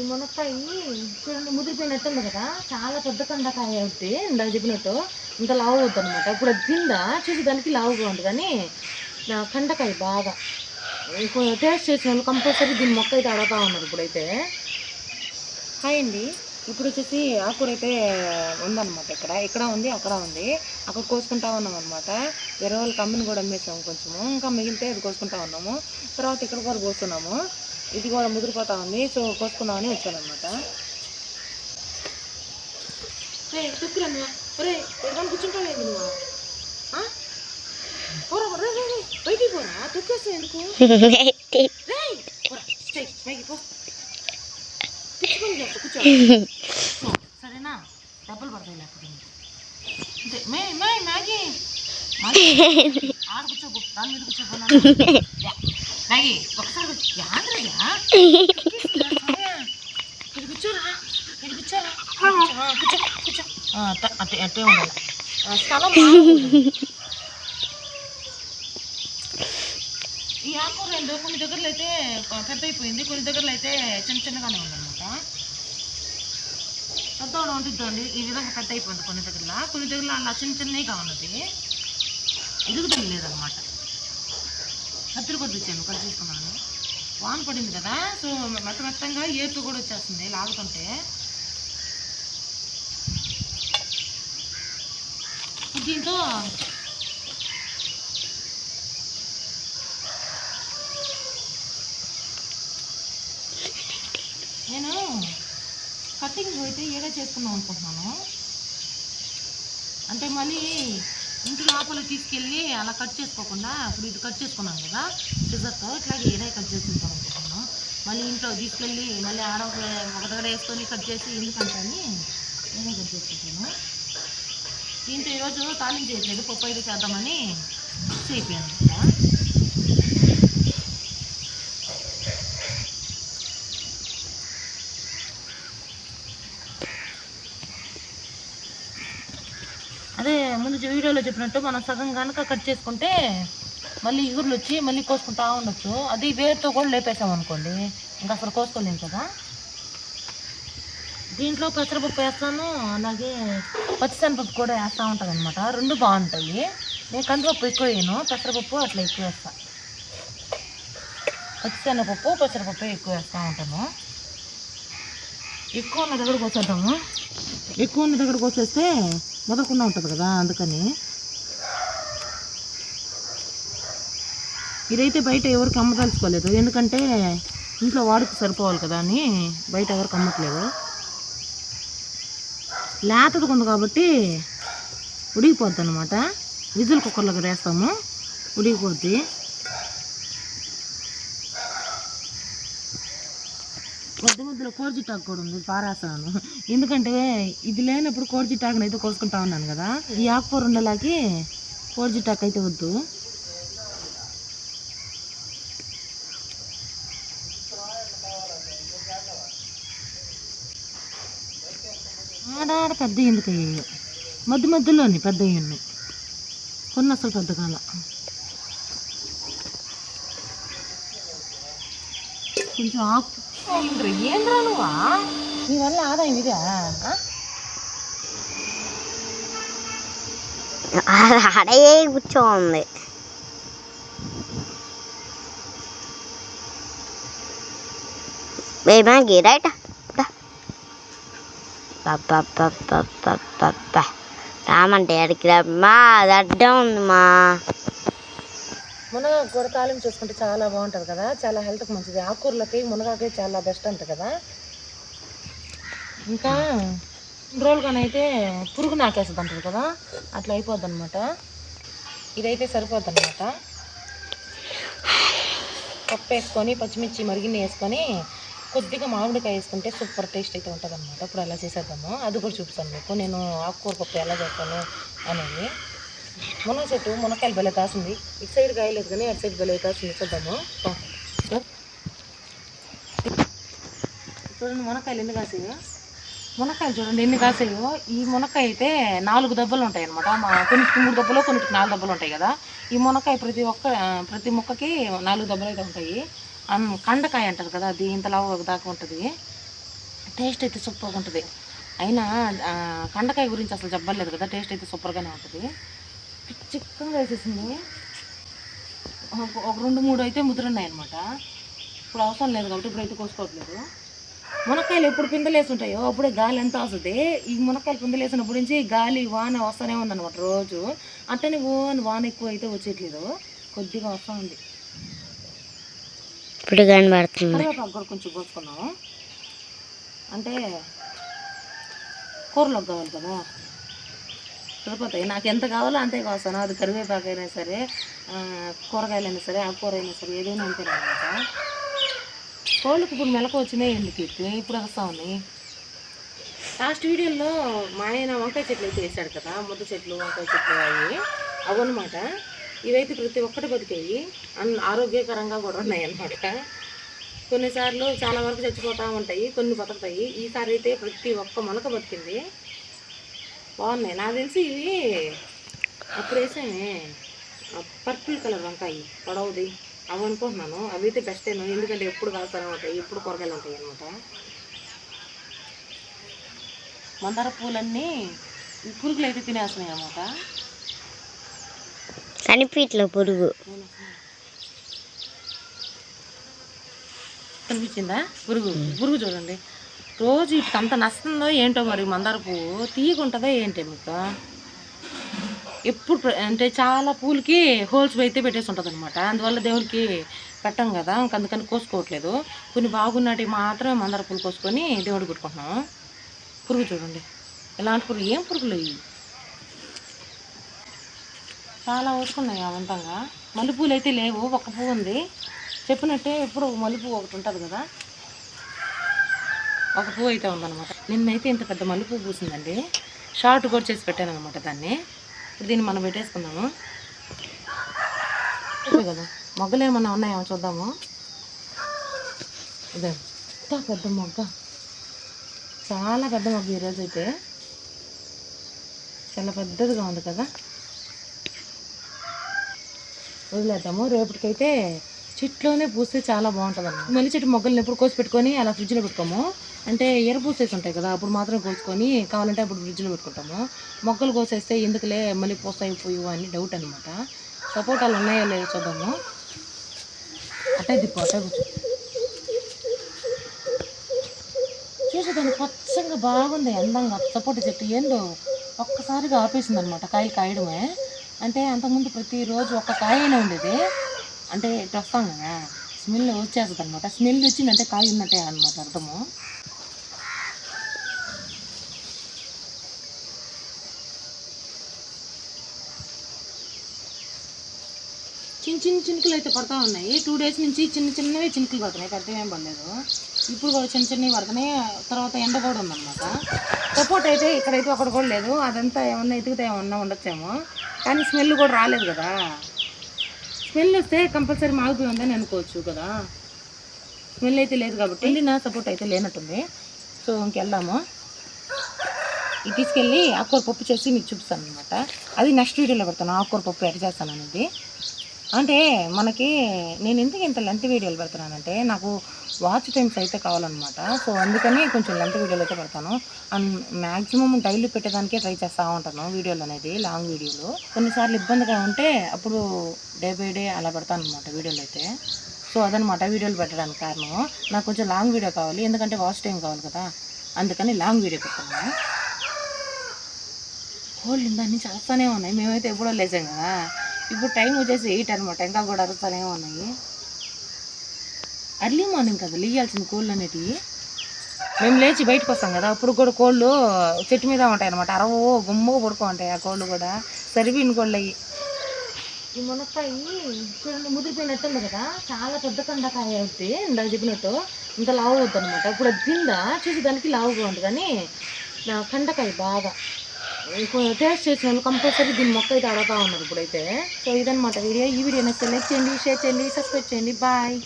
ఈ మునక్కాయ చూడండి ముదిరిపోయినట్టుంది కదా. చాలా పెద్ద కండకాయ అవుతుంది ఇందాక చెప్పినట్టు. ఇంత లావు అవుతుంది అనమాట ఇప్పుడు అది కింద చూసేదానికి లావుగా ఉంది. కానీ కండకాయ బాగా. టేస్ట్ చేసిన వాళ్ళు కంపల్సరీ దీని మొక్క అయితే అడగతా ఉన్నారు ఇప్పుడైతే. హాయ్ అండి. ఇప్పుడు వచ్చేసి ఆకుకూర అయితే ఉందన్నమాట ఇక్కడ. ఇక్కడ ఉంది అక్కడ ఉంది. అక్కడ కోసుకుంటా ఉన్నాం అనమాట వేరే వాళ్ళ అమ్మిని కూడా అమ్మేసాము కొంచెము. ఇంకా మిగిలితే అది కోసుకుంటా ఉన్నాము. తర్వాత ఇక్కడ కూడా కోస్తున్నాము. ఇది కూడా ముదిరిపోతా ఉంది. సో కోసుకుందామని వచ్చాను అనమాట బయటికి పోరా. తొక్కేస్తా ఎందుకు? సరేనా? డబ్బులు పడతాయి లేకపోతే నీకు. అంతే. మే మే మ్యాగీ. ఆడ కూర్చోబో దాని మీద కూర్చోబో మ్యాగీ ఒకసారి. యాంద్రయ్యా కూర్చోరా కూర్చోరా ఆ, కూర్చో కూర్చో ఆ, అట్ట- అట్టే అట్టే ఉండాలి స్థలం. ఈ ఆకుకూర ఏంటో కొన్ని దగ్గరలో అయితే పెద్ద అయిపోయింది కొన్ని దగ్గరలో అయితే చిన్న చిన్నగానే ఉందన్నమాట పెద్దవాడు ఉంటుంది ఈ విధంగా పెద్ద అయిపోయింది కొన్ని దగ్గరలో కొన్ని దగ్గరలో అలా చిన్న చిన్నగా ఉన్నది ఎదుగుదల లేదనమాట కత్తులు కొద్ది వచ్చాను కట్ చేసుకున్నాను. వాన పడింది కదా సో మెత్త మెత్తంగా ఏర్పు కూడా వచ్చేస్తుంది లాగుతుంటే. దీంతో నేను కటింగ్ అయితే ఏదో చేసుకుందాం అనుకుంటున్నాను. అంటే మళ్ళీ ఇంటి లోపల తీసుకెళ్ళి అలా కట్ చేసుకోకుండా ఇప్పుడు ఇది కట్ చేసుకున్నాం కదా సిజర్తో ఇట్లాగే ఇదే కట్ చేసుకుంటాం అనుకుంటున్నాను మళ్ళీ ఇంట్లో తీసుకెళ్ళి మళ్ళీ ఆడ ఒక దగ్గర వేసుకొని కట్ చేసి ఎందుకంటే అని నేనే కట్ చేసుకుంటాను. దీంతో ఈరోజు తాళింపు చేయట్లేదు పప్పు అయితే చేద్దామని చేయిపోయాను కదా అదే ముందు చె- వీడియోలో చెప్పినట్టు మనం సగం కనుక కట్ చేసుకుంటే మళ్ళీ ఇగురులు వచ్చి మళ్ళీ కోసుకుంటా ఉండొచ్చు. అది వేరుతో కూడా లేపేసాం అనుకోండి. ఇంకా అసలు కోసుకోలేం కదా. దీంట్లో పెసరపప్పు వేస్తాను అలాగే పచ్చిశనపప్పు కూడా వేస్తూ ఉంటుంది అనమాట రెండు బాగుంటాయి. నేను కందిపప్పు ఎక్కువ వేయను పెసరపప్పు అట్లా ఎక్కువ వేస్తా. పచ్చిశనగపప్పు పెసరపప్పు ఎక్కువ వేస్తూ ఉంటాను. ఎక్కువ ఉన్న దగ్గర కోసేద్దాము. ఎక్కువ ఉన్న దగ్గర కోసేస్తే మొదలకుండా ఉంటుంది కదా అందుకని. ఇదైతే బయట ఎవరికి అమ్మదలుచుకోలేదు. ఎందుకంటే ఇంట్లో వాడుకు సరిపోవాలి కదా అని బయట ఎవరికి అమ్మట్లేదు. లేతది ఉంది కాబట్టి ఉడికిపోద్ది అనమాట విజిల్ కుక్కర్లోకి వేస్తాము. ఉడికిపోద్ది. మధ్య మధ్యలో కూడా ఉంది పారాసాను ఎందుకంటే ఇది లేనప్పుడు కోడిచిట్టాకుని అయితే కోసుకుంటా ఉన్నాను కదా. ఈ ఆకుకూర ఉండేలాకి కోడిచిట్టాకు అయితే వద్దు. ఆడాడ పెద్ద ఎందుకు అయ్యాయి మధ్య మధ్యలోని పెద్ద ఉన్నాయి కొన్ని అసలు పెద్ద కాల. కొంచెం ఆకు ఏంద్రా ఏంద్రా నువ్వా నీ వల్ల ఆదాయం ఇదా ఆ? ఆడే కూర్చోంది మ్యాగీ రైట్ రామంటే అడిగి రమ్మా అది అడ్డం ఉంది మా మునగ కూడా తాలింపు చేసుకుంటే చాలా బాగుంటుంది కదా? చాలా హెల్త్కి మంచిది. ఆకుకూరలకి మునగాకే చాలా బెస్ట్ అంట కదా? ఇంకా రెండు రోజులుగానైతే పురుగు నాకేస్తుంది అంటారు కదా? అట్లా అయిపోద్ది అనమాట ఇదైతే సరిపోద్ది అనమాట పప్పు వేసుకొని పచ్చిమిర్చి మరిగిన వేసుకొని కొద్దిగా మామిడికాయ వేసుకుంటే సూపర్ టేస్ట్ అయితే ఉంటుంది అనమాట ఇప్పుడు అలా చేసేద్దాము. అది కూడా చూపిస్తాను మీకు. నేను ఆకుకూర పప్పు ఎలా చేస్తాను అనేది. మునగ చెట్టు మునక్కాయలు భలే కాసింది. ఇటు సైడ్ కాయలేదు కానీ అటు సైడ్ భలే కాసింది. చూద్దాము. చూడండి మునక్కాయలు ఎన్ని కాసాయో. మునక్కాయలు చూడండి ఎన్ని కాసాయో. ఈ మునక్కాయ అయితే నాలుగు దెబ్బలు ఉంటాయి అనమాట మా కొన్నిటికి మూడు దెబ్బలు కొన్నిటికి నాలుగు దెబ్బలు ఉంటాయి కదా. ఈ మునక్కాయ ప్రతి ఒక్క ప్రతి మొక్కకి నాలుగు దెబ్బలు అయితే ఉంటాయి. కండకాయ అంటారు కదా అది ఇంతలా ఒక దాకా ఉంటుంది. టేస్ట్ అయితే సూపర్గా ఉంటుంది. అయినా కండకాయ గురించి అసలు చెప్పలేదు కదా. టేస్ట్ అయితే సూపర్గానే ఉంటుంది. చిక్కగా వేసేసింది. ఒక- రెండు మూడు అయితే ముద్రున్నాయి అనమాట ఇప్పుడు అవసరం లేదు కాబట్టి ఇప్పుడు అయితే కోసుకోవట్లేదు. మునక్కాయలు ఎప్పుడు పిందెలేసి ఉంటాయో అప్పుడే గాలి ఎంత వస్తుంది. ఈ మునక్కాయలు పిందెలేసినప్పటి నుంచి గాలి వాన వస్తూనే ఉందన్నమాట రోజు. అట్టనే ఓన్ వాన ఎక్కువ అయితే వచ్చేట్లేదు కొద్దిగా వస్తూ ఉంది. ఇప్పుడు కనబడుతుంది. కొంచెం కోసుకున్నాము అంటే కూరలోకి కావాలి కదా. సరిపోతాయి. నాకు ఎంత కావాలో అంతే కోస్తాను. అది కరివేపాకు అయినా సరే ఆ, కూరగాయలైనా సరే ఆకుకూర అయినా సరే ఏదైనా అంతే అనమాట కోళ్ళకి ఇప్పుడు మెలకు వచ్చినాయి ఎందుకు ఇప్పుడు వస్తా ఉన్నాయి. లాస్ట్ వీడియోలో మా ఆయన వంకాయ చెట్లు అయితే వేసాడు కదా ముద్ద చెట్లు వంకాయ చెట్లు అవి. అవన్నమాట ఇవైతే ప్రతి ఒక్కటి బతికాయి అన్ ఆరోగ్యకరంగా కూడా ఉన్నాయి అన్నమాట. కొన్నిసార్లు చాలా వరకు చచ్చిపోతూ ఉంటాయి కొన్ని బతుకుతాయి. ఈసారి అయితే ప్రతి ఒక్క మొలక బతికింది. బాగున్నాయి. నాకు తెలిసి ఇవి అప్పుడు వేసామే. పర్పుల్ కలర్ వంకాయ పొడవుది. అవి అనుకుంటున్నాను. అవి అయితే బెస్ట్ ఏమో ఎందుకంటే ఎప్పుడు కాస్తానే ఉంటాయి ఎప్పుడు కూరగాయలు ఉంటాయి అనమాట మందార పూలన్నీ పురుగులు అయితే తినేస్తున్నాయి అనమాట కనిపించలో పురుగు. కనిపించిందా? పురుగు. పురుగు చూడండి. రోజు ఇటు అంత నస్తుందో ఏంటో మరి మందార పువ్వు తీయకుంటుందో ఏంటి మీకు ఎప్పుడు అంటే చాలా పూలకి హోల్స్ అయితే పెట్టేసి ఉంటుంది అనమాట అందువల్ల దేవుడికి పెట్టం కదా ఇంక అందుకని కోసుకోవట్లేదు. కొన్ని బాగున్నటి మాత్రమే మందార పూలు కోసుకొని దేవుడు పెట్టుకుంటున్నాం పురుగు చూడండి. ఎలాంటి పురుగు? ఏం పురుగులు ఇవి? చాలా వస్తున్నాయి అవంతంగా. మల్లెపూలు అయితే లేవు ఒక పువ్వు ఉంది. చెప్పినట్టే ఎప్పుడు మల్లెపూ ఒకటి ఉంటుంది కదా. ఒక పువ్వు అయితే ఉందన్నమాట. నిన్నైతే ఇంత పెద్ద మల్లె పువ్వు పూసిందండి. షార్ట్ కూడా చేసి పెట్టాను అనమాట దాన్ని. ఇప్పుడు దీన్ని మనం పెట్టేసుకుందాము. కదా. మొగ్గలు ఏమన్నా ఉన్నాయేమో చూద్దాము. ఇదే. ఇంత పెద్ద మొగ్గ. చాలా పెద్ద మొగ్గ ఈరోజు అయితే. చాలా పెద్దదిగా ఉంది కదా. వదిలేద్దాము. రేపటికైతే చెట్లోనే పూస్తే చాలా బాగుంటుంది అన్నమాట మళ్ళీ చెట్టు మొగ్గల్ని ఎప్పుడు కోసి పెట్టుకొని అలా ఫ్రిడ్జ్లో పెట్టుకోము. అంటే ఎర పూసేసి ఉంటాయి కదా అప్పుడు మాత్రం కోసుకొని కావాలంటే అప్పుడు ఫ్రిడ్జ్లో పెట్టుకుంటాము. మొగ్గలు కోసేస్తే ఎందుకులే మళ్ళీ పూస్తాయి పోయి అని డౌట్ అనమాట సపోటాలు ఉన్నాయో లేదో చూద్దాము. అట్టే దిప్పు అట్టే కూర్చో. చూసేదాన్ని పచ్చంగా బాగుంది అందంగా. సపోటా చెట్టు ఏందో ఒక్కసారిగా ఆపేసింది అనమాట కాయలు కాయడమే. అంటే అంతకుముందు ప్రతిరోజు ఒక్క కాయ అయినా ఉండేది. అంటే ఇటు కదా స్మెల్ వచ్చేస్తుంది అనమాట స్మెల్ వచ్చిందంటే కాయ ఉన్నట్టే అనమాట అర్థము. చిన్న చిన్న చినుకులు అయితే పడతా ఉన్నాయి. టూ డేస్ నుంచి చిన్న చిన్నవి చినుకులు పడుతున్నాయి. పెద్దవి ఏం పడలేదు. ఇప్పుడు కూడా చిన్న చిన్నవి పడుతున్నాయి. తర్వాత ఎండ కూడా ఉందన్నమాట. సపోర్ట్ అయితే ఇక్కడైతే ఒకటి కూడా లేదు. అదంతా ఏమన్నా ఎతికితే ఏమన్నా ఉండొచ్చేమో. కానీ స్మెల్ కూడా రాలేదు కదా. స్మెల్ వస్తే కంపల్సరీ మాగిపోయి ఉందని అనుకోవచ్చు కదా. స్మెల్ అయితే లేదు కాబట్టి. ఎండిన సపోర్ట్ అయితే లేనట్టుంది. సో ఇంకెళ్దాము. ఇది తీసుకెళ్ళి ఆకుకూర పప్పు చేసి మీకు చూపిస్తాను అనమాట అది నెక్స్ట్ వీడియోలో పెడతాను. ఆకుకూర పప్పు ఎడ్ చేస్తాను అనేది అంటే మనకి నేను ఎందుకు ఇంత లెంత్ వీడియోలు పెడుతున్నానంటే నాకు వాచ్ టైమ్స్ అయితే కావాలన్నమాట. సో అందుకని కొంచెం లెంత్ వీడియోలు అయితే పెడతాను. అండ్ మ్యాక్సిమం డైలీ పెట్టేదానికే ట్రై చేస్తూ ఉంటాను వీడియోలు అనేది లాంగ్ వీడియోలు. కొన్నిసార్లు ఇబ్బందిగా ఉంటే అప్పుడు డే బై డే అలా పెడతాను అనమాట వీడియోలు అయితే. సో అదనమాట వీడియోలు పెట్టడానికి కారణం. నాకు కొంచెం లాంగ్ వీడియో కావాలి ఎందుకంటే వాచ్ టైం కావాలి కదా. అందుకని లాంగ్ వీడియో పెట్టాను కోళ్ళు దాన్ని చేస్తానే ఉన్నాయి. మేమైతే ఎప్పుడో లేచాం కదా. ఇప్పుడు టైం వచ్చేసి ఎయిట్ అనమాట ఇంకా కూడా అరుస్తూనే ఉన్నాయి. అర్లీ మార్నింగ్ కదా లేయాల్సిన కోళ్ళు అనేటివి. మేము లేచి బయటకు వస్తాం కదా అప్పుడు కూడా కోళ్ళు చెట్టు మీద ఉంటాయి అనమాట అరవో గుమ్మగా పడుకో ఉంటాయి ఆ కోళ్ళు కూడా. సరిపోయిన కోళ్ళు అవి ఈ మునక్కాయ చూడండి ముదిరిపోయినట్టుంది కదా. చాలా పెద్ద కండకాయ అవుతుంది ఇందాక చెప్పినట్టు. ఇంత లావు అవుతుంది అనమాట ఇప్పుడు అది కింద చూసి దానికి లావుగా ఉంటుంది కానీ కండకాయ బాగా. టేస్ట్ చేసిన వాళ్ళు కంపల్సరీ దీని మొక్క అయితే అడుగుతా ఉన్నారు ఇప్పుడైతే. సో ఇదనమాట వీడియో. ఈ వీడియో సెలెక్ట్ చేయండి షేర్ చేయండి సబ్స్క్రైబ్ చేయండి. బాయ్.